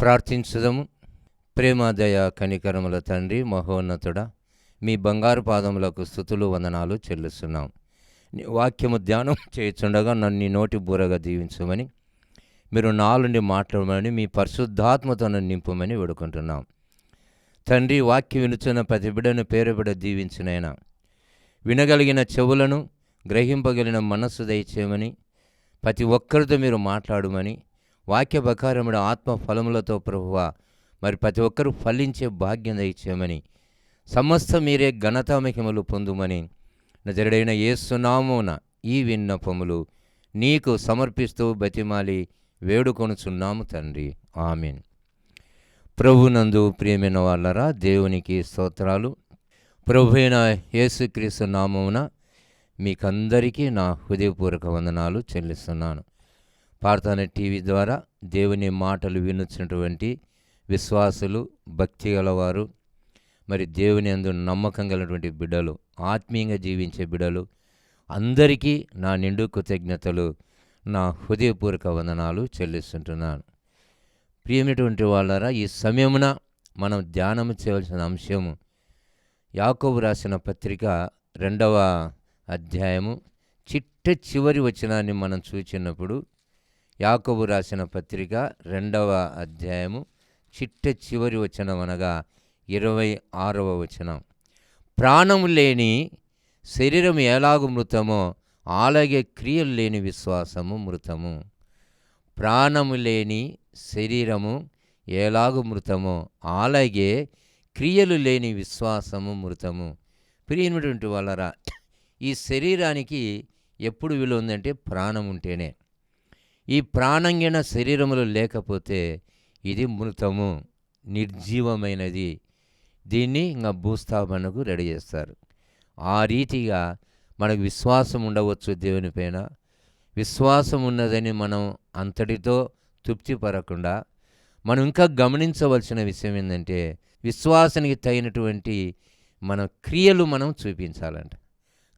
ప్రార్థించుదము. ప్రేమాదయ కనికరముల తండ్రి మహోన్నతుడ మీ బంగారు పాదములకు స్థుతులు వందనాలు చెల్లిస్తున్నాం. నీ వాక్యము ధ్యానం చేయుచుండగా నన్ను నోటి బూరగా దీవించమని మీరు నాలుండి మాట్లాడమని మీ పరిశుద్ధాత్మతో నింపమని వేడుకుంటున్నాం. తండ్రి వాక్యం వినుచున్న ప్రతి బిడను పేరు బిడ దీవించినైనా వినగలిగిన చెవులను గ్రహింపగలిగిన మనస్సు దయచేయమని ప్రతి ఒక్కరితో మీరు మాట్లాడమని వాక్య బకారముడు ఆత్మ ఫలములతో ప్రభువ మరి ప్రతి ఒక్కరూ ఫలించే భాగ్యం దయచేయమని. సమస్త మీరే ఘనతామహిమలు పొందుమని నజరుడైన ఏసునామమున ఈ విన్నపములు నీకు సమర్పిస్తూ బతిమాలి వేడుకొనుచున్నాము తండ్రి. ఆమెన్. ప్రభునందు ప్రియమైన వాళ్ళరా దేవునికి స్తోత్రాలు. ప్రభువైన యేసుక్రీస్తు నామమున మీకందరికీ నా హృదయపూర్వక వందనాలు చెల్లిస్తున్నాను. ప్రార్థన టీవీ ద్వారా దేవుని మాటలు వినొచ్చినటువంటి విశ్వాసులు భక్తి గలవారు మరి దేవుని అందు నమ్మకం కలిగినటువంటి బిడ్డలు ఆత్మీయంగా జీవించే బిడ్డలు అందరికీ నా నిండు కృతజ్ఞతలు నా హృదయపూర్వక వందనాలు చెల్లిస్తుంటున్నాను. ప్రియమైనటువంటి వాళ్ళారా ఈ సమయమున మనం ధ్యానం చేయవలసిన అంశము యాకోబు రాసిన పత్రిక రెండవ అధ్యాయము చిట్ట చివరి వచనాన్ని మనం చూచినప్పుడు యాకబు రాసిన పత్రిక రెండవ అధ్యాయము చిట్ట చివరి వచనం అనగా ఇరవై ఆరవ వచనం. ప్రాణము లేని శరీరం ఎలాగు మృతమో అలాగే క్రియలు లేని విశ్వాసము మృతము. ప్రాణము లేని శరీరము ఎలాగు మృతమో అలాగే క్రియలు లేని విశ్వాసము మృతము. ప్రియమైనటువంటి వాళ్ళరా ఈ శరీరానికి ఎప్పుడు విలువ ఉందంటే ప్రాణం ఉంటేనే. ఈ ప్రాణంగిన శరీరములు లేకపోతే ఇది మృతము నిర్జీవమైనది. దీన్ని ఇంకా భూస్థాపనకు రెడీ చేస్తారు. ఆ రీతిగా మనకు విశ్వాసం ఉండవచ్చు దేవునిపైన విశ్వాసం ఉన్నదని మనం అంతటితో తృప్తి పడకుండా మనం ఇంకా గమనించవలసిన విషయం ఏంటంటే విశ్వాసానికి తగినటువంటి మన క్రియలు మనం చూపించాలంట.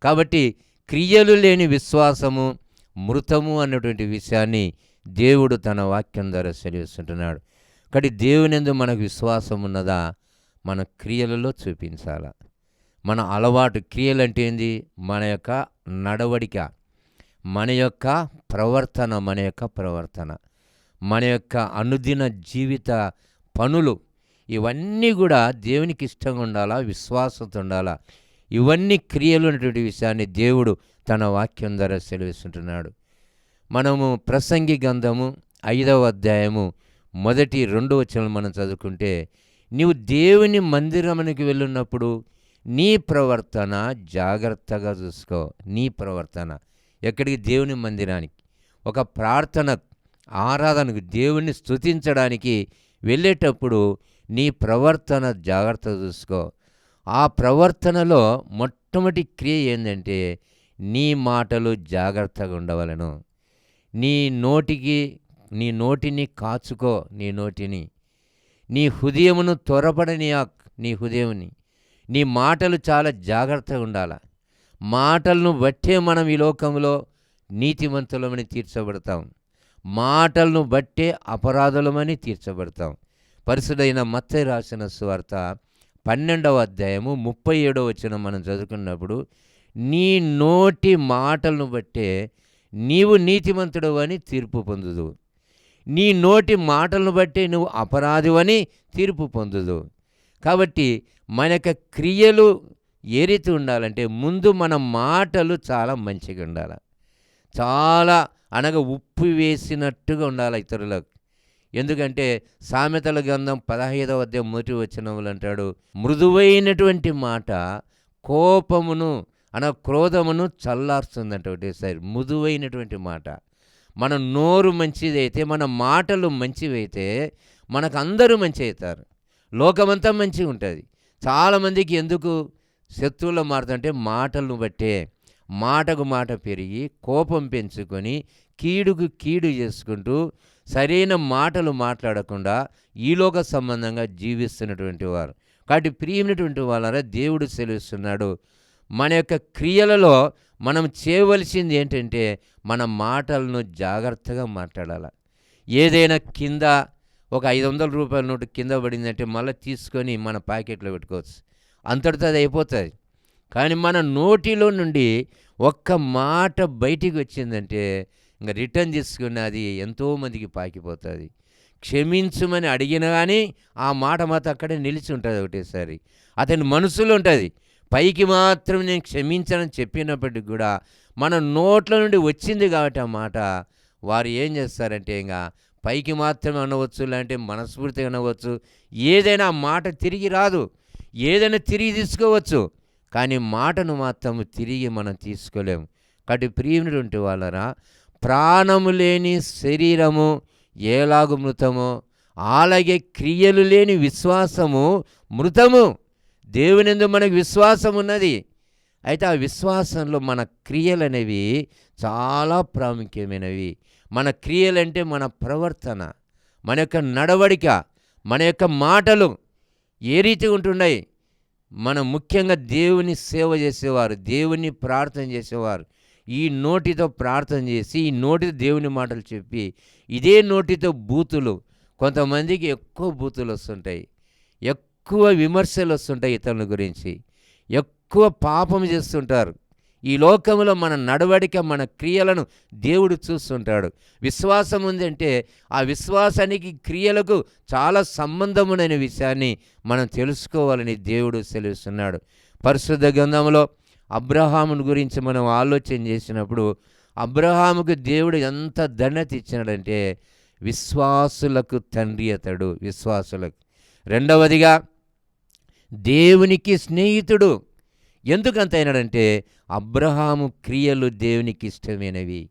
కాబట్టి క్రియలు లేని విశ్వాసము మృతము అన్నటువంటి విషయాన్ని దేవుడు తన వాక్యం ద్వారా సెలవిస్తుంటున్నాడు. కాబట్టి దేవునిందు మనకు విశ్వాసం ఉన్నదా? మన క్రియలలో చూపించాల? మన అలవాటు క్రియలు అంటే ఏంది? మన యొక్క నడవడిక మన యొక్క ప్రవర్తన మన యొక్క ప్రవర్తన మన యొక్క అనుదిన జీవిత పనులు ఇవన్నీ కూడా దేవునికి ఇష్టంగా ఉండాలా? విశ్వాసంతో ఉండాలా? ఇవన్నీ క్రియలు అనేటువంటి విషయాన్ని దేవుడు తన వాక్యం ద్వారా సెలవిస్తుంటున్నాడు. మనము ప్రసంగి గంధము ఐదవ అధ్యాయము మొదటి రెండు వచనం మనం చదువుకుంటే నీవు దేవుని మందిరమునికి వెళ్ళున్నప్పుడు నీ ప్రవర్తన జాగ్రత్తగా చూసుకో. నీ ప్రవర్తన. ఎక్కడికి? దేవుని మందిరానికి. ఒక ప్రార్థన ఆరాధనకు దేవుణ్ణి స్తుతించడానికి వెళ్ళేటప్పుడు నీ ప్రవర్తన జాగ్రత్త చూసుకో. ఆ ప్రవర్తనలో మొట్టమొదటి క్రియ ఏంటంటే నీ మాటలు జాగ్రత్తగా ఉండవలను. నీ నోటికి నీ నోటిని కాచుకో నీ నోటిని. నీ హృదయమును త్వరపడని నీ హృదయముని. నీ మాటలు చాలా జాగ్రత్తగా ఉండాల. మాటలను బట్టే మనం ఈ లోకంలో నీతిమంతులమని తీర్చబడతాం. మాటలను బట్టే అపరాధులమని తీర్చబడతాం. పరిశుడైన మత్త రాసిన స్వార్త పన్నెండవ అధ్యాయము ముప్పై ఏడవ వచ్చిన మనం చదువుకున్నప్పుడు నీ నోటి మాటలను బట్టే నీవు నీతిమంతుడు అని తీర్పు పొందుదు నీ నోటి మాటలను బట్టే నువ్వు అపరాధివని తీర్పు పొందుదు కాబట్టి మన యొక్క క్రియలు ఏ రీతి ఉండాలంటే ముందు మన మాటలు చాలా మంచిగా ఉండాలి. చాలా అనగా ఉప్పు వేసినట్టుగా ఉండాలి ఇతరులకు. ఎందుకంటే సామెతల గ్రంథం పదహైదవ అధ్యాయం మొదటి వచనములు అంటాడు మృదువైనటువంటి మాట కోపమును అన క్రోధమును చల్లారుస్తుందంట ఒకటేసారి మృదువైనటువంటి మాట. మన నోరు మంచిదైతే మన మాటలు మంచివైతే మనకు అందరూ మంచి అవుతారు లోకమంతా మంచిగా ఉంటుంది చాలామందికి ఎందుకు? శత్రువులు మారుతుంటే మాటలను బట్టే. మాటకు మాట పెరిగి కోపం పెంచుకొని కీడుకు కీడు చేసుకుంటూ సరైన మాటలు మాట్లాడకుండా ఈలోక సంబంధంగా జీవిస్తున్నటువంటి వారు. కాబట్టి ప్రియమైనటువంటి వాళ్ళ దేవుడు సెలవిస్తున్నాడు. మన యొక్క క్రియలలో మనం చేయవలసింది ఏంటంటే మన మాటలను జాగ్రత్తగా మాట్లాడాలి. ఏదైనా కింద ఒక ఐదు వందల రూపాయల నోటు కింద పడిందంటే మళ్ళీ తీసుకొని మన ప్యాకెట్లో పెట్టుకోవచ్చు. అంతటితో అది అయిపోతుంది. కానీ మన నోటిలో నుండి ఒక్క మాట బయటికి వచ్చిందంటే ఇంకా రిటర్న్ తీసుకున్న అది ఎంతోమందికి పాకిపోతుంది. క్షమించమని అడిగిన కానీ ఆ మాట మాత్రం అక్కడే నిలిచి ఉంటుంది ఒకటేసారి. అతని మనసులో ఉంటుంది. పైకి మాత్రం నేను క్షమించనని చెప్పినప్పటికి కూడా మన నోట్ల నుండి వచ్చింది కాబట్టి ఆ మాట. వారు ఏం చేస్తారంటే ఇంకా పైకి మాత్రమే అనవచ్చు లేదంటే మనస్ఫూర్తిగా అనవచ్చు ఏదైనా మాట తిరిగి రాదు. ఏదైనా తిరిగి తీసుకోవచ్చు. కానీ మాటను మాత్రం తిరిగి మనం తీసుకోలేము. కాబట్టి ప్రియునుంటి వాళ్ళరా ప్రాణము లేని శరీరము ఏలాగు మృతమో? అలాగే క్రియలు లేని విశ్వాసము మృతము. దేవునిందు మనకు విశ్వాసం ఉన్నది. అయితే ఆ విశ్వాసంలో మన క్రియలు అనేవి చాలా ప్రాముఖ్యమైనవి. మన క్రియలంటే మన ప్రవర్తన మన యొక్క నడవడిక మన యొక్క మాటలు ఏ రీతి ఉంటున్నాయి? మనం ముఖ్యంగా దేవుని సేవ చేసేవారు దేవుని ప్రార్థన చేసేవారు ఈ నోటితో ప్రార్థన చేసి ఈ నోటితో దేవుని మాటలు చెప్పి ఇదే నోటితో బూతులు. కొంతమందికి ఎక్కువ బూతులు వస్తుంటాయి. ఎక్కువ విమర్శలు వస్తుంటాయి ఇతరుల గురించి. ఎక్కువ పాపం చేస్తుంటారు. ఈ లోకంలో మన నడవడిక మన క్రియలను దేవుడు చూస్తుంటాడు. విశ్వాసం ఉందంటే ఆ విశ్వాసానికి క్రియలకు చాలా సంబంధమునైన విషయాన్ని మనం తెలుసుకోవాలని దేవుడు సెలవిస్తున్నాడు. పరిశుద్ధ గ్రంథంలో అబ్రహాముని గురించి మనం ఆలోచన చేసినప్పుడు అబ్రహాముకు దేవుడు ఎంత ధన్యత ఇచ్చినాడంటే విశ్వాసులకు తండ్రి అతడు విశ్వాసులకు. రెండవదిగా దేవునికి స్నేహితుడు. ఎందుకంత అయినాడంటే అబ్రహాము క్రియలు దేవునికి ఇష్టమైనవి.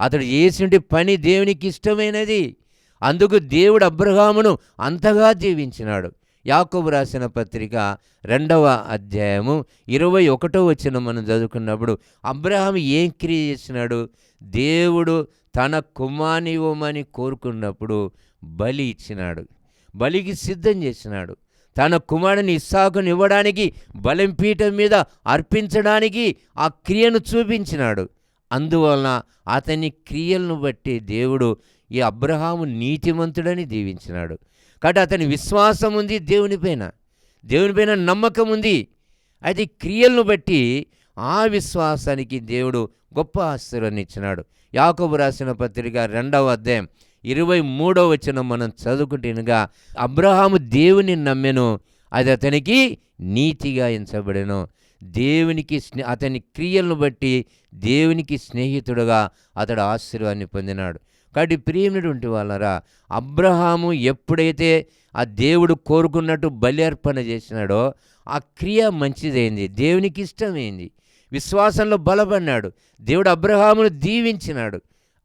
అతడు చేసిన పని దేవునికి ఇష్టమైనది. అందుకు దేవుడు అబ్రహామును అంతగా దీవించినాడు. యాకోబు రాసిన పత్రిక రెండవ అధ్యాయము ఇరవై ఒకటో వచ్చిన మనం చదువుకున్నప్పుడు అబ్రహాం ఏం క్రియ చేసినాడు? దేవుడు తన కుమానివ్వమని కోరుకున్నప్పుడు బలి ఇచ్చినాడు. బలికి సిద్ధం చేసినాడు. తన కుమారుని ఇస్సాకుని ఇవ్వడానికి బలం పీఠం మీద అర్పించడానికి ఆ క్రియను చూపించినాడు. అందువలన అతని క్రియలను బట్టి దేవుడు ఈ అబ్రహాము నీతిమంతుడని దీవించినాడు. కాబట్టి అతని విశ్వాసం ఉంది దేవునిపైన దేవునిపైన నమ్మకం ఉంది. అయితే క్రియలను బట్టి ఆ విశ్వాసానికి దేవుడు గొప్ప ఆశ్చర్యాన్ని ఇచ్చినాడు. యాకబు రాసిన పత్రిక రెండవ అధ్యాయం ఇరవై మూడో వచ్చిన మనం చదువుకుంటేనుగా అబ్రహాము దేవుని నమ్మెను అది అతనికి నీతిగా ఎంచబడెను. దేవునికి స్నే అతని క్రియలను బట్టి దేవునికి స్నేహితుడుగా అతడు ఆశీర్వాన్ని పొందినాడు. కాబట్టి ప్రియమైనటువంటి వాళ్ళరా అబ్రహాము ఎప్పుడైతే ఆ దేవుడు కోరుకున్నట్టు బలి అర్పణ చేసినాడో ఆ క్రియ మంచిదైంది దేవునికి ఇష్టమైంది. విశ్వాసంలో బలపడినాడు. దేవుడు అబ్రహామును దీవించినాడు.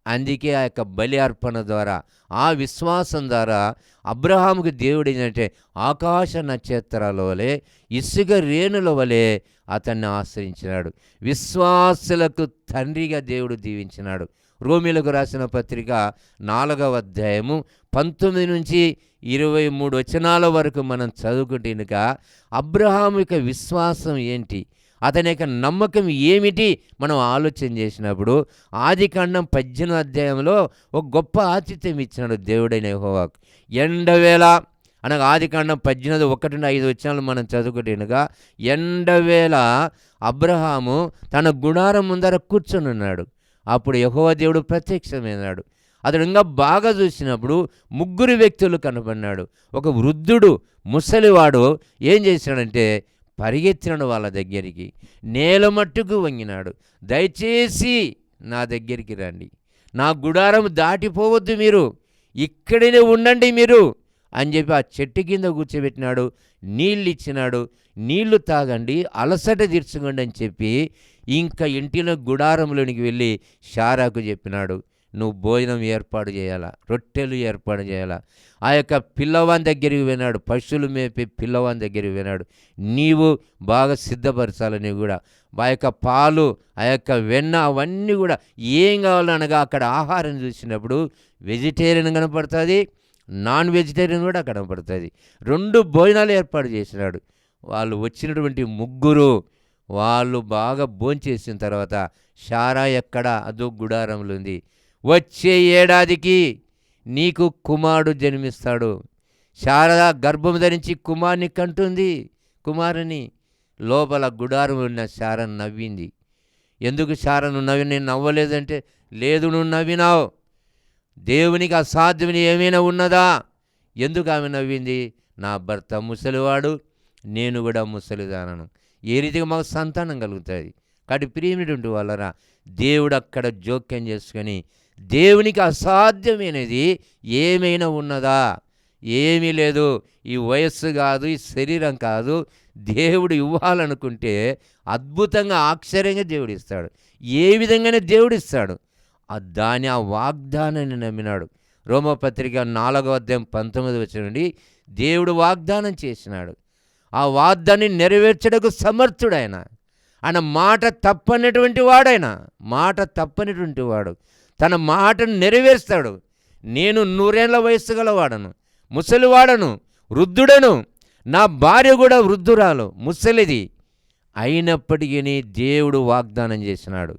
అందుకే ఆ యొక్క బలి అర్పణ ద్వారా ఆ విశ్వాసం ద్వారా అబ్రహాముకు దేవుడు ఏంటంటే ఆకాశ నక్షత్రాల వలె ఇసుక రేణుల వలె అతన్ని ఆశ్రయించినాడు. విశ్వాసులకు తండ్రిగా దేవుడు దీవించినాడు. రోమిలకు రాసిన పత్రిక నాలుగవ అధ్యాయము పంతొమ్మిది నుంచి ఇరవై మూడు వచనాల వరకు మనం చదువుకుంటేనుక అబ్రహాం యొక్క విశ్వాసం ఏంటి? అతని యొక్క నమ్మకం ఏమిటి? మనం ఆలోచన చేసినప్పుడు ఆది కాండం పద్దెనిమిది అధ్యాయంలో ఒక గొప్ప ఆతిథ్యం ఇచ్చినాడు దేవుడైన యెహోవాకు. ఎండవేళ అనగా ఆది కాండం పద్దెనిమిది ఒకటి ఐదు వచ్చినాలు మనం చదువుకుంటేనుగా ఎండవేళ అబ్రహాము తన గుడారం ముందర కూర్చొనున్నాడు అప్పుడు యెహోవా దేవుడు ప్రత్యక్షమైనాడు. అతడు ఇంకా బాగా చూసినప్పుడు ముగ్గురు వ్యక్తులు కనపడినాడు. ఒక వృద్ధుడు ముసలివాడు ఏం చేశాడంటే పరిగెత్తినాడు వాళ్ళ దగ్గరికి. నేల మట్టుకు వంగినాడు. దయచేసి నా దగ్గరికి రండి. నా గుడారం దాటిపోవద్దు మీరు. ఇక్కడనే ఉండండి మీరు అని చెప్పి ఆ చెట్టు కింద కూర్చోబెట్టినాడు. నీళ్ళు ఇచ్చినాడు. నీళ్ళు తాగండి అలసట తీర్చుకోండి అని చెప్పి ఇంకా ఇంటిలో గుడారంలోనికి వెళ్ళి షారాకు చెప్పినాడు. నువ్వు భోజనం ఏర్పాటు చేయాలా? రొట్టెలు ఏర్పాటు చేయాలా? ఆ యొక్క పిల్లవాని దగ్గరికి వినాడు పశువులు మేపి పిల్లవాని దగ్గరికి వినాడు నీవు బాగా సిద్ధపరచాలని కూడా. ఆ యొక్క పాలు ఆ యొక్క వెన్న అవన్నీ కూడా ఏం కావాలనగా అక్కడ ఆహారం చూసినప్పుడు వెజిటేరియన్ కనపడుతుంది నాన్ వెజిటేరియన్ కూడా కనపడుతుంది. రెండు భోజనాలు ఏర్పాటు చేసినాడు. వాళ్ళు వచ్చినటువంటి ముగ్గురు వాళ్ళు బాగా భోంచేసిన తర్వాత షారా ఎక్కడ? అదో గుడారంలో ఉంది. వచ్చే ఏడాదికి నీకు కుమారుడు జన్మిస్తాడు. శారద గర్భం ధరించి కుమారుని కంటుంది. కుమారుని లోపల గుడారం ఉన్న శారను నవ్వింది. ఎందుకు శారను నవ్వి నేను నవ్వలేదంటే లేదు నువ్వు నవ్వినావు. దేవునికి అసాధ్యమని ఏమైనా ఉన్నదా? ఎందుకు ఆమె నవ్వింది? నా భర్త ముసలివాడు నేను కూడా ముసలిదానను. ఏ రీతిగా మాకు సంతానం కలుగుతుంది? కాబట్టి ప్రియమైనటువంటి వాళ్ళరా దేవుడు అక్కడ జోక్యం చేసుకొని దేవునికి అసాధ్యమైనది ఏమైనా ఉన్నదా? ఏమీ లేదు. ఈ వయస్సు కాదు ఈ శరీరం కాదు. దేవుడు ఇవ్వాలనుకుంటే అద్భుతంగా ఆశ్చర్యంగా దేవుడు ఇస్తాడు. ఏ విధంగానే దేవుడు ఇస్తాడు. దాని ఆ వాగ్దానాన్ని నమ్మినాడు. రోమపత్రిక నాలుగో అధ్యాయం పంతొమ్మిది వచ్చిన నుండి దేవుడు వాగ్దానం చేసినాడు. ఆ వాగ్దాన్ని నెరవేర్చడకు సమర్థుడు ఆయన. ఆయన మాట తప్పనటువంటి వాడైన. మాట తప్పనటువంటి వాడు. తన మాటను నెరవేరుస్తాడు. నేను నూరేళ్ళ వయస్సు గలవాడను ముసలివాడను వృద్ధుడను. నా భార్య కూడా వృద్ధురాలు ముసలిది. అయినప్పటికీ దేవుడు వాగ్దానం చేసినాడు.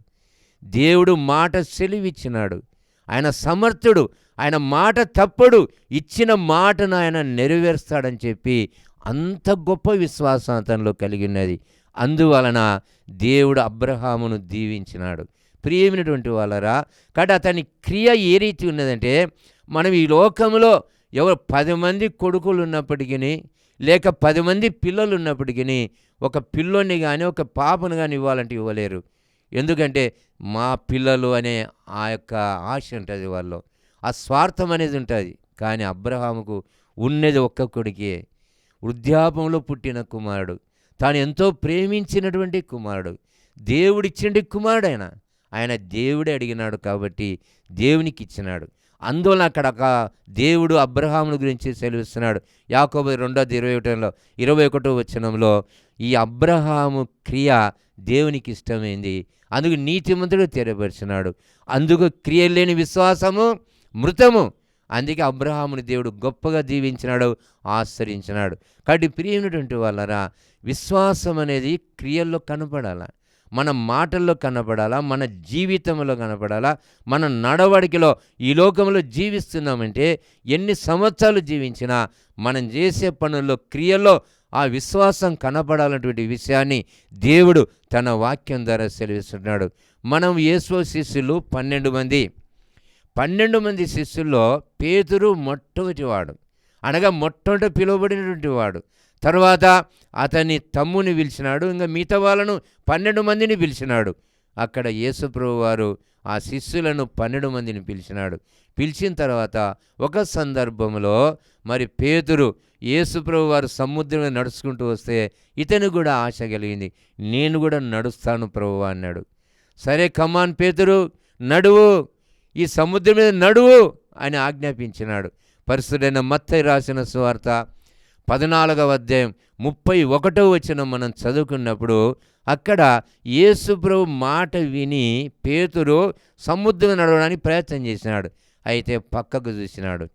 దేవుడు మాట సెలివిచ్చినాడు. ఆయన సమర్థుడు ఆయన మాట తప్పడు ఇచ్చిన మాటను ఆయన నెరవేరుస్తాడని చెప్పి అంత గొప్ప విశ్వాసం అతనిలో కలిగి ఉన్నది. అందువలన దేవుడు అబ్రహామును దీవించినాడు. ప్రియమైనటువంటి వాళ్ళరా కాబట్టి అతని క్రియ ఏ రీతి ఉన్నదంటే మనం ఈ లోకంలో ఎవరు పది మంది కొడుకులు ఉన్నప్పటికీ లేక పది మంది పిల్లలు ఉన్నప్పటికీ ఒక పిల్లోని కానీ ఒక పాపను కానీ ఇవ్వాలంటే ఇవ్వలేరు. ఎందుకంటే మా పిల్లలు అనే ఆ యొక్క ఆశ ఉంటుంది వాళ్ళు ఆ స్వార్థం అనేది ఉంటుంది. కానీ అబ్రహాముకు ఉన్నది ఒక్క కొడుకే. వృద్ధాపంలో పుట్టిన కుమారుడు. తాను ఎంతో ప్రేమించినటువంటి కుమారుడు. దేవుడిచ్చిండి కుమారుడు ఆయన ఆయన దేవుడే అడిగినాడు కాబట్టి దేవునికి ఇచ్చినాడు అందువలన అక్కడ ఒక దేవుడు అబ్రహాముల గురించి సెలవిస్తున్నాడు. యాకోబు రెండో ఇరవై ఒకటిలో ఇరవై ఒకటో వచనంలో ఈ అబ్రహాము క్రియ దేవునికి ఇష్టమైంది అందుకు నీతిమంతుడు తెరపరిచినాడు. అందుకు క్రియ లేని విశ్వాసము మృతము. అందుకే అబ్రహాముని దేవుడు గొప్పగా దీవించినాడు ఆశ్రయించినాడు. కాబట్టి ప్రియమైనటువంటి వాళ్ళరా విశ్వాసం అనేది క్రియల్లో కనపడాల? మన మాటల్లో కనపడాలా మన జీవితంలో కనపడాలా మన నడవడికలో ఈ లోకంలో జీవిస్తున్నామంటే ఎన్ని సంవత్సరాలు జీవించినా మనం చేసే పనుల్లో క్రియల్లో ఆ విశ్వాసం కనపడాలన్నటువంటి విషయాన్ని దేవుడు తన వాక్యం ద్వారా సెలవిస్తున్నాడు. మనం యేసో శిష్యులు పన్నెండు మంది. పన్నెండు మంది శిష్యుల్లో పేతురు మొట్టమొదటివాడు. అనగా మొట్టమొదటి పిలువబడినటువంటి వాడు. తర్వాత అతని తమ్ముని పిలిచినాడు. ఇంకా మిగతా వాళ్ళను పన్నెండు మందిని పిలిచినాడు. అక్కడ యేసుప్రభు వారు ఆ శిష్యులను పన్నెండు మందిని పిలిచినాడు. పిలిచిన తర్వాత ఒక సందర్భంలో మరి పేతురు యేసుప్రభు వారు సముద్రం మీద నడుచుకుంటూ వస్తే ఇతను కూడా ఆశ కలిగింది. నేను కూడా నడుస్తాను ప్రభు అన్నాడు. సరే కమాన్ పేతురు నడువు ఈ సముద్రం మీద నడువు అని ఆజ్ఞాపించినాడు. పరిశుడైన మత్తయి రాసిన సువార్త పద్నాలుగవ అధ్యాయం ముప్పై ఒకటో వచ్చిన మనం చదువుకున్నప్పుడు అక్కడ యేసుప్రభు మాట విని పేతురు సముద్రం నడవడానికి ప్రయత్నం చేసినాడు. అయితే పక్కకు చూసినాడు.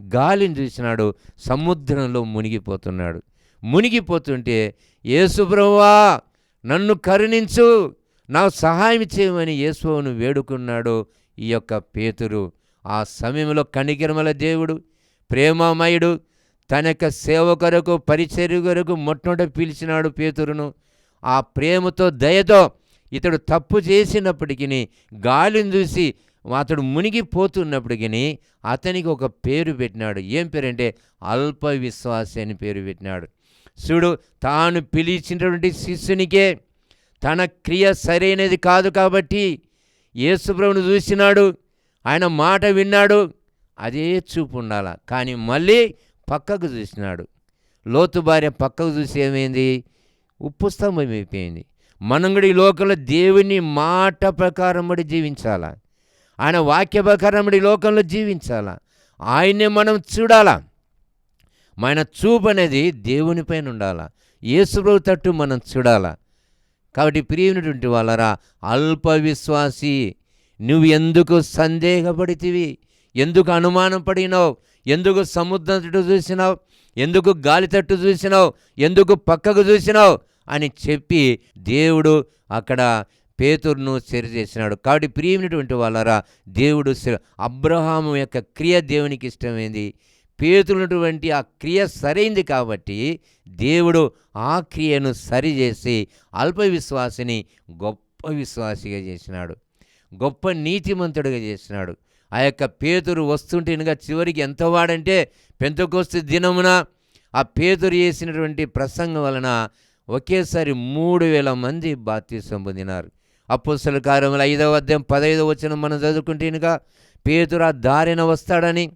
గాలిని చూసినాడు. సముద్రంలో మునిగిపోతున్నాడు. మునిగిపోతుంటే యేసుప్రభువా నన్ను కరుణించు. నాకు సహాయం చేయమని యేసువును వేడుకున్నాడు ఈ యొక్క పేతురు. ఆ సమయంలో కనికిరమల దేవుడు ప్రేమమయుడు తన యొక్క సేవ కొరకు పరిచర్య కొరకు మొట్టమొదట పిలిచినాడు పేతురును. ఆ ప్రేమతో దయతో ఇతడు తప్పు చేసినప్పటికీ గాలిని చూసి అతడు మునిగిపోతున్నప్పటికీ అతనికి ఒక పేరు పెట్టినాడు. ఏం పేరంటే? అల్ప విశ్వాసి అని పేరు పెట్టినాడు. శివుడు తాను పిలిచినటువంటి శిష్యునికే తన క్రియ సరైనది కాదు కాబట్టి యేసుప్రభుని చూసినాడు ఆయన మాట విన్నాడు అదే చూపు ఉండాల. కానీ మళ్ళీ పక్కకు చూసినాడు. లోతు భార్య పక్కకు చూసి ఏమైంది? ఉప్పు స్తంభం అయిపోయింది. మనం కూడా ఈ లోకంలో దేవుని మాట ప్రకారం బడి జీవించాలా? ఆయన వాక్య ప్రకారముడి ఈ లోకంలో జీవించాలా? ఆయన్నే మనం చూడాలా? మన చూపు అనేది దేవునిపైన ఉండాలా? యేసుప్రభు తట్టు మనం చూడాలా? కాబట్టి ప్రియమైనటువంటి వాళ్ళరా అల్ప విశ్వాసి నువ్వు ఎందుకు సందేహపడితివి? ఎందుకు అనుమానం పడినావు ఎందుకు సముద్రం తట్టు చూసినావు? ఎందుకు గాలి తట్టు చూసినావు? ఎందుకు పక్కకు చూసినావు? అని చెప్పి దేవుడు అక్కడ పేతురును సరి చేసినాడు. కాబట్టి ప్రియమైనటువంటి వాళ్ళరా దేవుడు అబ్రహాము యొక్క క్రియ దేవునికి ఇష్టమైంది. పేతున్నటువంటి ఆ క్రియ సరైంది కాబట్టి దేవుడు ఆ క్రియను సరిచేసి అల్ప విశ్వాసిని గొప్ప విశ్వాసిగా చేసినాడు. గొప్ప నీతిమంతుడిగా చేసినాడు. ఆ యొక్క పేతురు వస్తుంటేనుగా చివరికి ఎంత వాడంటే పెంతకొస్తు దినమున ఆ పేతురు చేసినటువంటి ప్రసంగం వలన ఒకేసారి మూడు వేల మంది బాప్తీసం పొందినారు. అప్పుసల కార్యములు ఐదవ అధ్యాయం పదైదవ వచ్చిన మనం చదువుకుంటేనుగా పేతురు ఆ దారిన వస్తాడని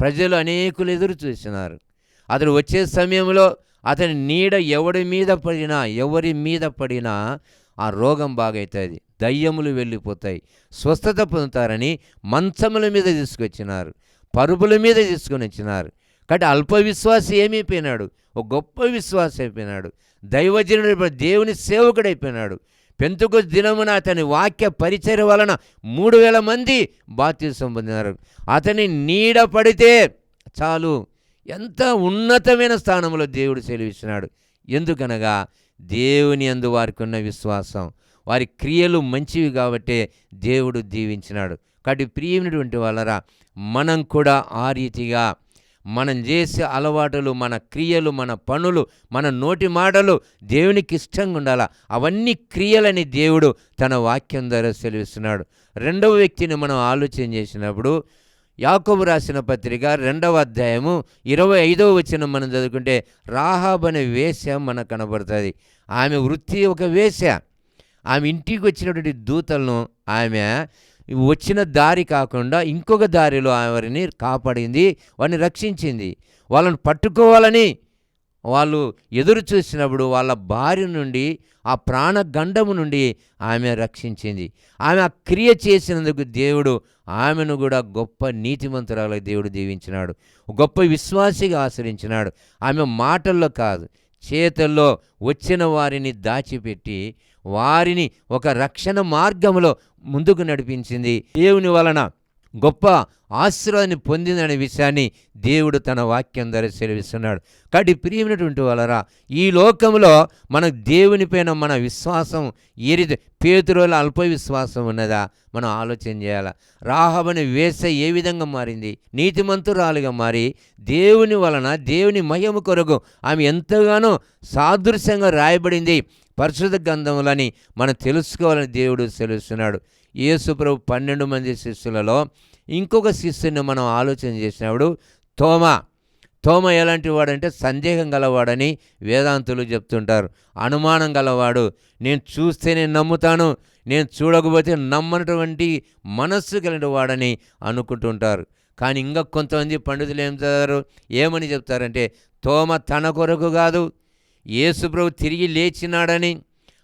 ప్రజలు అనేకులు ఎదురు చూసినారు. అతడు వచ్చే సమయంలో అతని నీడ ఎవడి మీద పడినా ఎవరి మీద పడినా ఆ రోగం బాగవుతుంది దయ్యములు వెళ్ళిపోతాయి. స్వస్థత పొందుతారని మంచముల మీద తీసుకొచ్చినారు. పరుపుల మీద తీసుకొని వచ్చినారు. కాబట్టి అల్ప విశ్వాసి ఏమైపోయినాడు? ఒక గొప్ప విశ్వాసం అయిపోయినాడు. దైవజనుడు దేవుని సేవకుడైపోయినాడు పెంతుకు దినమున అతని వాక్య పరిచయ వలన మూడు వేల మంది బాధ్యసం పొందినారు. అతని నీడ పడితే చాలు ఎంత ఉన్నతమైన స్థానంలో దేవుడు సెలవిస్తున్నాడు ఎందుకనగా దేవుని అందు వారికి ఉన్న విశ్వాసం. వారి క్రియలు మంచివి కాబట్టే దేవుడు దీవించినాడు. కాబట్టి ప్రియమైనటువంటి వాళ్ళరా మనం కూడా ఆ రీతిగా మనం చేసే అలవాటులు మన క్రియలు మన పనులు మన నోటి మాటలు దేవునికి ఇష్టంగా ఉండాలా? అవన్నీ క్రియలని దేవుడు తన వాక్యం ద్వారా సెలవిస్తున్నాడు. రెండవ వ్యక్తిని మనం ఆలోచన చేసినప్పుడు యాకోబు రాసిన పత్రిక రెండవ అధ్యాయము ఇరవై ఐదవ వచ్చిన మనం చదువుకుంటే రాహాబ్ అనే వేశ్య మనకు కనబడుతుంది. ఆమె వృత్తి ఒక వేష ఆమె ఇంటికి వచ్చినటువంటి దూతలను ఆమె వచ్చిన దారి కాకుండా ఇంకొక దారిలో వారిని కాపాడింది వారిని రక్షించింది. వాళ్ళని పట్టుకోవాలని వాళ్ళు ఎదురు చూసినప్పుడు వాళ్ళ భార్య నుండి ఆ ప్రాణగండము నుండి ఆమె రక్షించింది. ఆమె ఆ క్రియ చేసినందుకు దేవుడు ఆమెను కూడా గొప్ప నీతిమంతురాలకు దేవుడు దీవించినాడు. గొప్ప విశ్వాసిగా ఆశ్రయించినాడు. ఆమె మాటల్లో కాదు చేతల్లో వచ్చిన వారిని దాచిపెట్టి వారిని ఒక రక్షణ మార్గంలో ముందుకు నడిపించింది. దేవుని వలన గొప్ప ఆశీర్వాదాన్ని పొందిందనే విషయాన్ని దేవుడు తన వాక్యం ద్వారా సెలవిస్తున్నాడు. కాబట్టి ప్రియమైనటువంటి వాళ్ళరా ఈ లోకంలో మన దేవునిపైన మన విశ్వాసం ఏ రీతి పేతురోల అల్ప విశ్వాసం ఉన్నదా? మనం ఆలోచన చేయాలా? రాహబని వేస ఏ విధంగా మారింది? నీతిమంతురాలుగా మారి దేవుని వలన దేవుని మహిమ కొరకు ఆమె ఎంతగానో సాదృశ్యంగా రాయబడింది. పరిశుద్ధ గంధములని మనం తెలుసుకోవాలని దేవుడు తెలుస్తున్నాడు యేసుప్రభు పన్నెండు మంది శిష్యులలో ఇంకొక శిష్యుని మనం ఆలోచన చేసినప్పుడు తోమ తోమ ఎలాంటి వాడంటే సందేహం గలవాడని వేదాంతులు చెప్తుంటారు. అనుమానం గలవాడు నేను చూస్తే నేను నమ్ముతాను నేను చూడకపోతే నమ్మనటువంటి మనస్సు కలిగిన వాడని అనుకుంటుంటారు. కానీ ఇంకా కొంతమంది పండితులు ఏం చదివారు? ఏమని చెప్తారంటే తోమ తన కొరకు కాదు యేసుప్రభు తిరిగి లేచినాడని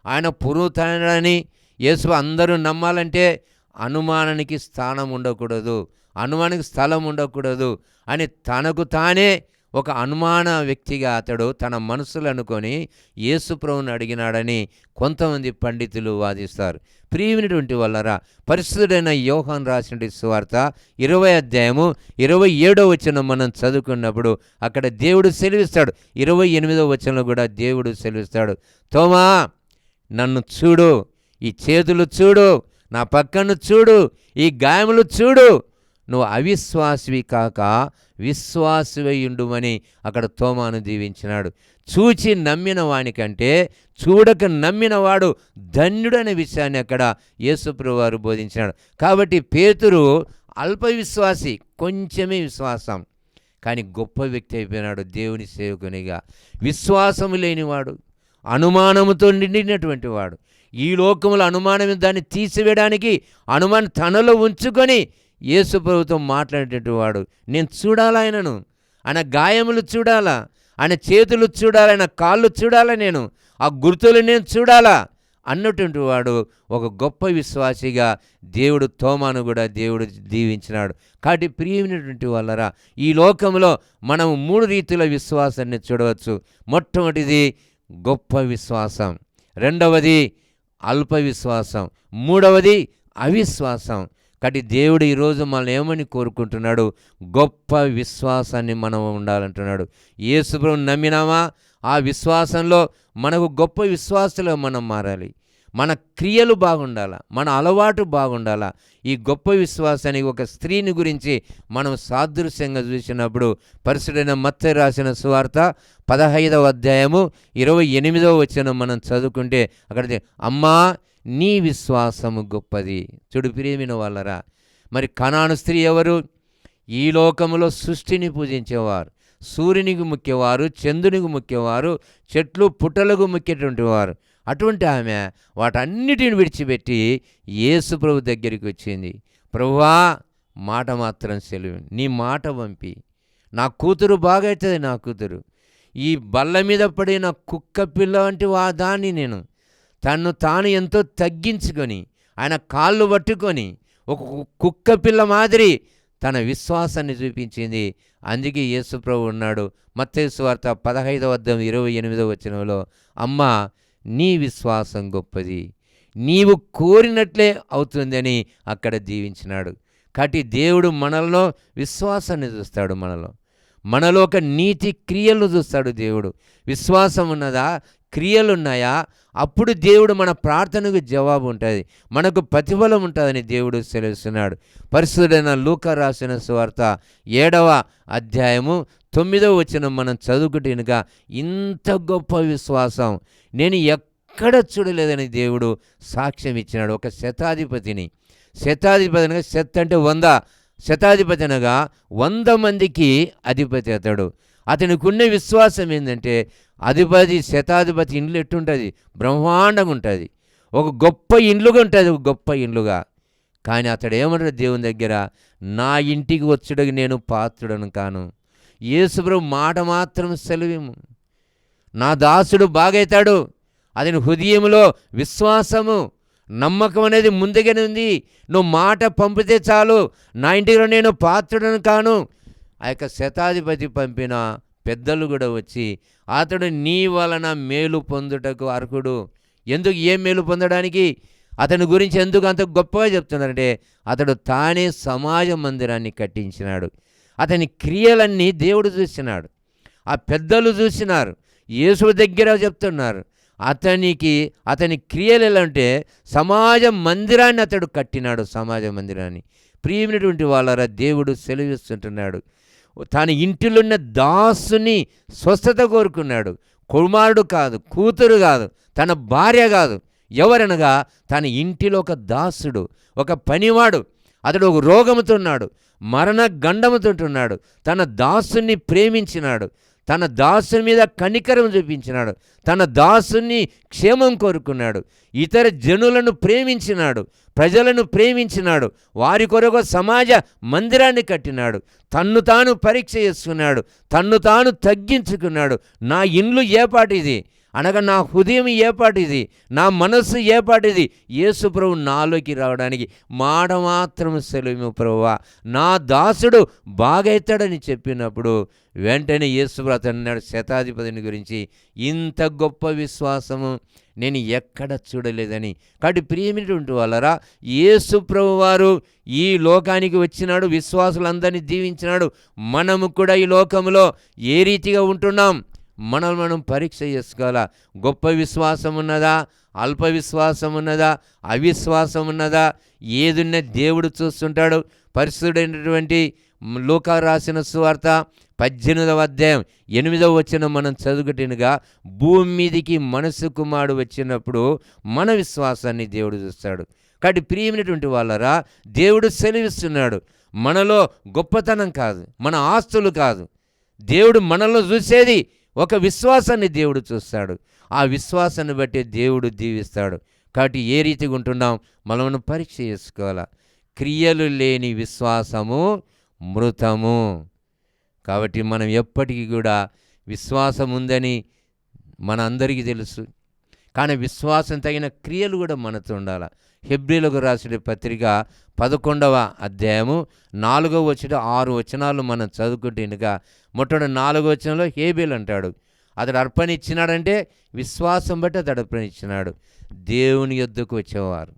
ఆయన పురుతాడని యేసు అందరూ నమ్మాలంటే అనుమానానికి స్థానం ఉండకూడదు అనుమానానికి స్థలం ఉండకూడదు అని తనకు తానే ఒక అనుమాన వ్యక్తిగా అతడు తన మనసులు అనుకొని యేసుప్రభుని అడిగినాడని కొంతమంది పండితులు వాదిస్తారు. ప్రియమైనటువంటి వల్లరా పరిశుద్ధుడైన యోహాన్ రాసిన సువార్త ఇరవై అధ్యాయము ఇరవై ఏడో వచనం మనం చదువుకున్నప్పుడు అక్కడ దేవుడు సెలవిస్తాడు. ఇరవై ఎనిమిదో వచనంలో కూడా దేవుడు సెలవిస్తాడు. తోమా నన్ను చూడు ఈ చేతులు చూడు నా పక్కను చూడు ఈ గాయములు చూడు నువ్వు అవిశ్వాసివి కాక విశ్వాసివయుండుమని అక్కడ తోమాను దీవించినాడు. చూచి నమ్మిన వానికంటే చూడక నమ్మినవాడు ధన్యుడనే విషయాన్ని అక్కడ యేసుప్రభు వారు బోధించినాడు. కాబట్టి పేతురు అల్ప విశ్వాసి కొంచెమే విశ్వాసం. కానీ గొప్ప వ్యక్తి అయిపోయినాడు దేవుని సేవకునిగా. విశ్వాసము లేనివాడు అనుమానముతో నిండినటువంటి వాడు. ఈ లోకంలో అనుమానం దాన్ని తీసివేయడానికి అనుమానం తనలో ఉంచుకొని యేసు ప్రభుతో మాట్లాడేటటువంటి వాడు. నేను చూడాలా ఆయనను? ఆయన గాయములు చూడాలా? ఆయన చేతులు చూడాలా? ఆయన కాళ్ళు చూడాలా నేను? ఆ గుర్తులు నేను చూడాలా? అన్నటువంటి వాడు ఒక గొప్ప విశ్వాసిగా దేవుడు తోమాను కూడా దేవుడు దీవించినాడు. కాబట్టి ప్రియమైనటువంటి వాళ్ళరా ఈ లోకంలో మనం మూడు రీతుల విశ్వాసాన్ని చూడవచ్చు. మొట్టమొదటిది గొప్ప విశ్వాసం. రెండవది అల్ప విశ్వాసం. మూడవది అవిశ్వాసం. కాబట్టి దేవుడు ఈరోజు మనల్ని ఏమని కోరుకుంటున్నాడు? గొప్ప విశ్వాసాన్ని మనం ఉండాలంటున్నాడు. యేసుప్రభు నమ్మినామా? ఆ విశ్వాసంలో మనకు గొప్ప విశ్వాసంలో మనం మారాలి. మన క్రియలు బాగుండాలా? మన అలవాటు బాగుండాలా? ఈ గొప్ప విశ్వాసానికి ఒక స్త్రీని గురించి మనం సాదృశ్యంగా చూసినప్పుడు పరిశుడైన మత్త రాసిన సువార్త పదహైదవ అధ్యాయము ఇరవై ఎనిమిదవ వచ్చిన మనం చదువుకుంటే అక్కడ అమ్మా నీ విశ్వాసము గొప్పది. చూడు ప్రియమైన వాళ్ళరా మరి కణాను స్త్రీ ఎవరు? ఈ లోకములో సృష్టిని పూజించేవారు సూర్యునికి ముఖ్యవారు చంద్రునికి ముఖ్యవారు చెట్లు పుట్టలకు ముఖ్యటువంటి వారు. అటువంటి ఆమె వాటన్నిటిని విడిచిపెట్టి యేసు ప్రభు దగ్గరికి వచ్చింది. ప్రభువా మాట మాత్రం సెలవు. నీ మాట పంపి నా కూతురు బాగవుతుంది నా కూతురు. ఈ బల్ల మీద పడిన కుక్క పిల్ల వంటి వా దాన్ని నేను తను తాను ఎంతో తగ్గించుకొని ఆయన కాళ్ళు పట్టుకొని ఒక కుక్క పిల్ల మాదిరి తన విశ్వాసాన్ని చూపించింది. అందుకే యేసుప్రభు ఉన్నాడు. మత్తయి వార్త పదహైదవ అర్థం ఇరవై ఎనిమిదవ వచనంలో అమ్మ నీ విశ్వాసం గొప్పది. నీవు కోరినట్లే అవుతుందని అక్కడ దీవించినాడు. కాబట్టి దేవుడు మనలో విశ్వాసాన్ని చూస్తాడు మనలో. మనలో ఒక నీతి క్రియలు చూస్తాడు దేవుడు. విశ్వాసం ఉన్నదా? క్రియలు ఉన్నాయా అప్పుడు దేవుడు మన ప్రార్థనకు జవాబు ఉంటుంది. మనకు ప్రతిఫలం ఉంటుందని దేవుడు సెలవుస్తున్నాడు. పరిశుద్ధైన లూక రాసిన సువార్త ఏడవ అధ్యాయము తొమ్మిదవ వచ్చిన మనం చదువుకుంటేనుగా ఇంత గొప్ప విశ్వాసం. నేను ఎక్కడ చూడలేదని దేవుడు సాక్ష్యం ఇచ్చినాడు. ఒక శతాధిపతిని. శతాధిపతి అనగా శత్ అంటే వంద. శతాధిపతి అనగా వంద మందికి అధిపతి అతడు. అతనికున్న విశ్వాసం ఏంటంటే అధిపతి శతాధిపతి ఇండ్లు ఎట్టుంటుంది? బ్రహ్మాండంగా ఉంటుంది. ఒక గొప్ప ఇండ్లుగా ఉంటుంది ఒక గొప్ప ఇండ్లుగా. కానీ అతడు ఏమంటాడు దేవుని దగ్గర? నా ఇంటికి వచ్చుడకి నేను పాత్రుడను కాను. యేసుప్రభు మాట మాత్రం సెలవేము. నా దాసుడు బాగైతాడు. అతని హృదయంలో విశ్వాసము నమ్మకం అనేది ముందుగానే ఉంది. నువ్వు మాట పంపితే చాలు. నా ఇంటిలో నేను పాత్రుడను కాను. ఆ యొక్క శతాధిపతి పంపిన పెద్దలు కూడా వచ్చి అతడు నీ వలన మేలు పొందుటకు అర్హుడు. ఎందుకు? ఏం మేలు పొందడానికి? అతని గురించి ఎందుకు అంత గొప్పగా చెప్తున్నారంటే అతడు తానే సమాజ మందిరాన్ని కట్టించినాడు. అతని క్రియలన్నీ దేవుడు చూసినాడు. ఆ పెద్దలు చూసినారు. యేసు దగ్గర చెప్తున్నారు. అతనికి అతని క్రియలు ఎలా అంటే సమాజ మందిరాన్ని అతడు కట్టినాడు సమాజ మందిరాన్ని. ప్రియమైనటువంటి వాళ్ళరా దేవుడు సెలవిస్తుంటున్నాడు. తన ఇంటిలోన్న దాసుని స్వస్థత కోరుకున్నాడు. కుమారుడు కాదు కూతురు కాదు తన భార్య కాదు. ఎవరనగా తన ఇంటిలో ఒక దాసుడు ఒక పనివాడు. అతడు ఒక రోగముతున్నాడు మరణ గండముతుంటున్నాడు తన దాసుని ప్రేమించినాడు. తన దాసుని మీద కనికరం చూపించినాడు. తన దాసుని క్షేమం కోరుకున్నాడు. ఇతర జనులను ప్రేమించినాడు. ప్రజలను ప్రేమించినాడు. వారి కొరకు సమాజ మందిరాన్ని కట్టినాడు. తన్ను తాను పరీక్ష చేసుకున్నాడు. తన్ను తాను తగ్గించుకున్నాడు. నా ఇండ్లు ఏపాటిది? అనగా నా హృదయం ఏపాటిది నా మనస్సు ఏపాటిది యేసు ప్రభు నాలోకి రావడానికి. మాట మాత్రం సెలవు ప్రభువా నా దాసుడు బాగైతాడని చెప్పినప్పుడు వెంటనే యేసుప్రభు అతన్నాడు శతాధిపతిని గురించి ఇంత గొప్ప విశ్వాసము నేను ఎక్కడ చూడలేదని. కాబట్టి ప్రియమైనటువంటి వాళ్ళరా యేసు ప్రభు వారు ఈ లోకానికి వచ్చినాడు విశ్వాసులందరినీ దీవించినాడు మనము కూడా ఈ లోకంలో ఏ రీతిగా ఉంటున్నాం? మనల్ని మనం పరీక్ష చేసుకోవాలా? గొప్ప విశ్వాసం ఉన్నదా? అల్ప విశ్వాసం ఉన్నదా? అవిశ్వాసం ఉన్నదా? ఏదున్న దేవుడు చూస్తుంటాడు. పరిశుద్ధుడైనటువంటి లోక రాసిన సువార్త పద్దెనిమిదవ అధ్యాయం ఎనిమిదవ వచ్చిన మనం చదువుకుటినగా భూమి మీదికి మనసు కుమారుడు వచ్చినప్పుడు మన విశ్వాసాన్ని దేవుడు చూస్తాడు. కాబట్టి ప్రియమైనటువంటి వాళ్ళరా దేవుడు సెలవిస్తున్నాడు. మనలో గొప్పతనం కాదు. మన ఆస్తులు కాదు. దేవుడు మనలో చూసేది ఒక విశ్వాసాన్ని దేవుడు చూస్తాడు. ఆ విశ్వాసాన్ని బట్టి దేవుడు దీవిస్తాడు కాబట్టి ఏ రీతిగా ఉంటున్నాం? మనమును పరీక్ష చేసుకోవాలా. క్రియలు లేని విశ్వాసము మృతము. కాబట్టి మనం ఎప్పటికీ కూడా విశ్వాసం ఉందని మన అందరికీ తెలుసు. కానీ విశ్వాసం తగిన క్రియలు కూడా మనతో ఉండాలి. హెబ్రిలకు రాసిన పత్రిక పదకొండవ అధ్యాయము నాలుగవ వచ్చిన ఆరు వచనాలు మనం చదువుకుంటేనుగా మొట్టమొదటి నాలుగో వచనంలో హేబేల్ అంటాడు. అతడు అర్పణ ఇచ్చినాడంటే విశ్వాసం బట్టి అతడు అర్పణ ఇచ్చినాడు. దేవుని యొద్దకు వచ్చేవారు.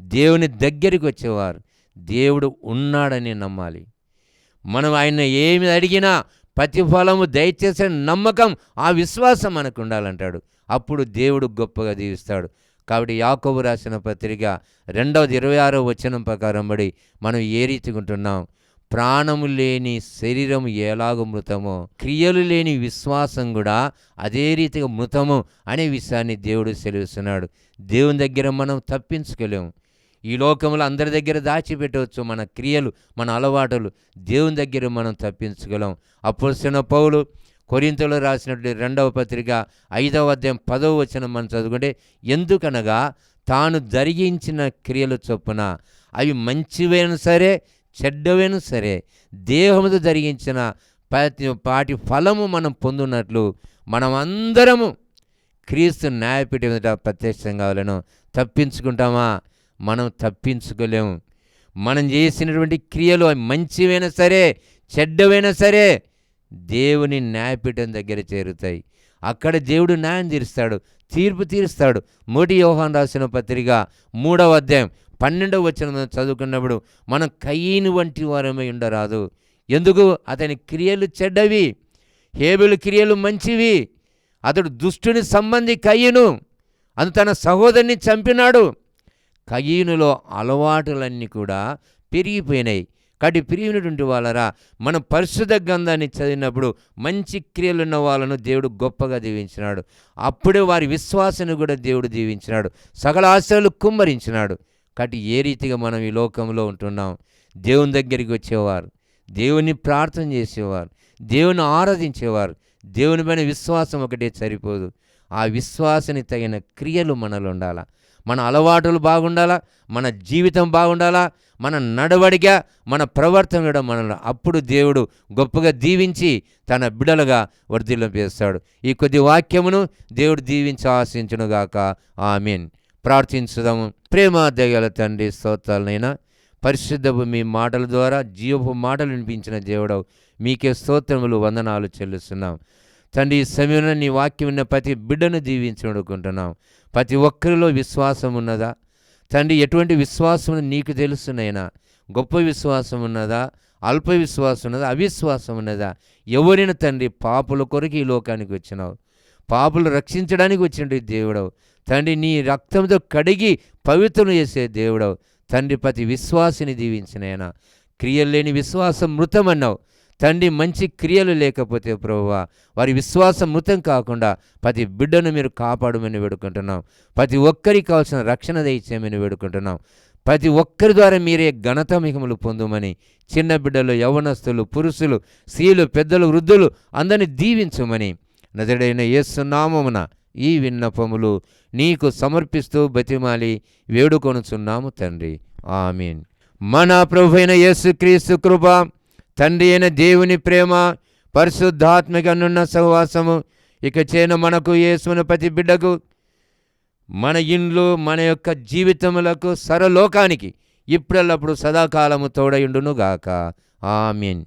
దేవుని దగ్గరికి వచ్చేవారు. దేవుడు ఉన్నాడని నమ్మాలి. మనం ఆయన ఏమి అడిగినా ప్రతిఫలము దయచేసే నమ్మకం ఆ విశ్వాసం మనకు ఉండాలంటాడు. అప్పుడు దేవుడు గొప్పగా దీవిస్తాడు కాబట్టి యాకోబు రాసిన పత్రిక రెండవది ఇరవై ఆరో వచనం ప్రకారం బడి మనం ఏ రీతిగా ఉంటున్నాం? ప్రాణము లేని శరీరం ఎలాగో మృతమో క్రియలు లేని విశ్వాసం కూడా అదే రీతిగా మృతము అనే విషయాన్ని దేవుడు సెలవుస్తున్నాడు. దేవుని దగ్గర మనం తప్పించుకోలేము. ఈ లోకంలో అందరి దగ్గర దాచిపెట్టవచ్చు మన క్రియలు మన అలవాటులు. దేవుని దగ్గర మనం తప్పించుకోలేం అప్పుడు చిన్న పౌలు కొరింతలో రాసినటువంటి రెండవ పత్రిక ఐదవ అధ్యాయం పదవ వచనం మనం చదువుకుంటే ఎందుకనగా తాను జరిగించిన క్రియలు చొప్పున అవి మంచివైన సరే చెడ్డవైన సరే దేహముతో జరిగించిన ప్రతి పాటి ఫలము మనం పొందున్నట్లు మనం అందరము క్రీస్తు న్యాయపీఠ మీద ప్రత్యక్షం కావాలను తప్పించుకుంటామా? మనం తప్పించుకోలేము. మనం చేసినటువంటి క్రియలు మంచివైనా సరే చెడ్డవైనా సరే దేవుని న్యాయపీఠం దగ్గర చేరుతాయి. అక్కడ దేవుడు న్యాయం తీరుస్తాడు తీర్పు తీరుస్తాడు. మోటి యోహాన్ రాసిన పత్రిక మూడవ అధ్యాయం పన్నెండవ వచనం చదువుకున్నప్పుడు మనం కయ్యను వంటి వారమై ఉండరాదు. ఎందుకు? అతని క్రియలు చెడ్డవి. హేబుల క్రియలు మంచివి. అతడు దుష్టుని సంబంధి కయ్యను అతను తన సహోదరిని చంపినాడు. కయ్యనులో అలవాటులన్నీ కూడా పెరిగిపోయినాయి. కాబట్టి పెరిగినటువంటి వాళ్ళరా మనం పరిశుద్ధ గ్రంథాన్ని చదివినప్పుడు మంచి క్రియలు ఉన్న వాళ్ళను దేవుడు గొప్పగా దీవించినాడు. అప్పుడే వారి విశ్వాసాన్ని కూడా దేవుడు దీవించినాడు. సకల ఆశలు కుమ్మరించినాడు. కాబట్టి ఏ రీతిగా మనం ఈ లోకంలో ఉంటున్నాం? దేవుని దగ్గరికి వచ్చేవారు. దేవుని ప్రార్థన చేసేవారు. దేవుని ఆరాధించేవారు. దేవుని పైన విశ్వాసం ఒకటే సరిపోదు. ఆ విశ్వాసానికి తగిన క్రియలు మనలో ఉండాలా? మన అలవాటులు బాగుండాలా? మన జీవితం బాగుండాలా? మన నడవడిక మన ప్రవర్తన కూడా మనలో. అప్పుడు దేవుడు గొప్పగా దీవించి తన బిడలుగా వర్ధిల్లంపేస్తాడు ఈ కొద్ది వాక్యమును దేవుడు దీవించి ఆశించునుగాక. ఆమెన్. ప్రార్థించుదాము. ప్రేమ దయగల తండ్రి స్తోత్రాలనైనా పరిశుద్ధపు మీ మాటల ద్వారా జీవపు మాటలు వినిపించిన దేవుడవు. మీకే స్తోత్రములు వందనాలు చెల్లిస్తున్నాం. తండ్రి ఈ సమయంలో నీ వాక్యం ఉన్న ప్రతి బిడ్డను దీవించుకుంటున్నాం ప్రతి ఒక్కరిలో విశ్వాసం ఉన్నదా? తండ్రి ఎటువంటి విశ్వాసం నీకు తెలుసునైనా గొప్ప విశ్వాసం ఉన్నదా? అల్ప విశ్వాసం ఉన్నదా? అవిశ్వాసం ఉన్నదా? ఎవరైనా తండ్రి పాపుల కొరకు ఈ లోకానికి వచ్చినావు. పాపులు రక్షించడానికి వచ్చిన దేవుడవు. తండ్రి నీ రక్తంతో కడిగి పవిత్రం చేసే దేవుడవు. తండ్రి ప్రతి విశ్వాసిని దీవించినైనా క్రియలు లేని విశ్వాసం మృతమన్నావు తండ్రి మంచి క్రియలు లేకపోతే ప్రభువా వారి విశ్వాసం మృతం కాకుండా ప్రతి బిడ్డను మీరు కాపాడమని వేడుకుంటున్నాం. ప్రతి ఒక్కరికి కావాల్సిన రక్షణ దయచేయమని వేడుకుంటున్నాం. ప్రతి ఒక్కరి ద్వారా మీరే ఘనత మిగములు పొందుమని చిన్న బిడ్డలు యవనస్తులు పురుషులు స్త్రీలు పెద్దలు వృద్ధులు అందరిని దీవించమని. నదుడైన ఏసునామమున ఈ విన్నపములు నీకు సమర్పిస్తూ బతిమాలి వేడుకొనుచున్నాము తండ్రి. ఆమీన్. మన ప్రభు అయిన యేసుక్రీస్తు కృప తండ్రి అయిన దేవుని ప్రేమ పరిశుద్ధాత్మకనున్న సహవాసము ఇక చేన మనకు యేసుని ప్రతి బిడ్డకు మన ఇండ్లు మన యొక్క జీవితములకు సరలోకానికి ఇప్పుడల్లప్పుడు సదాకాలము తోడయుండును గాక ఆమీన్.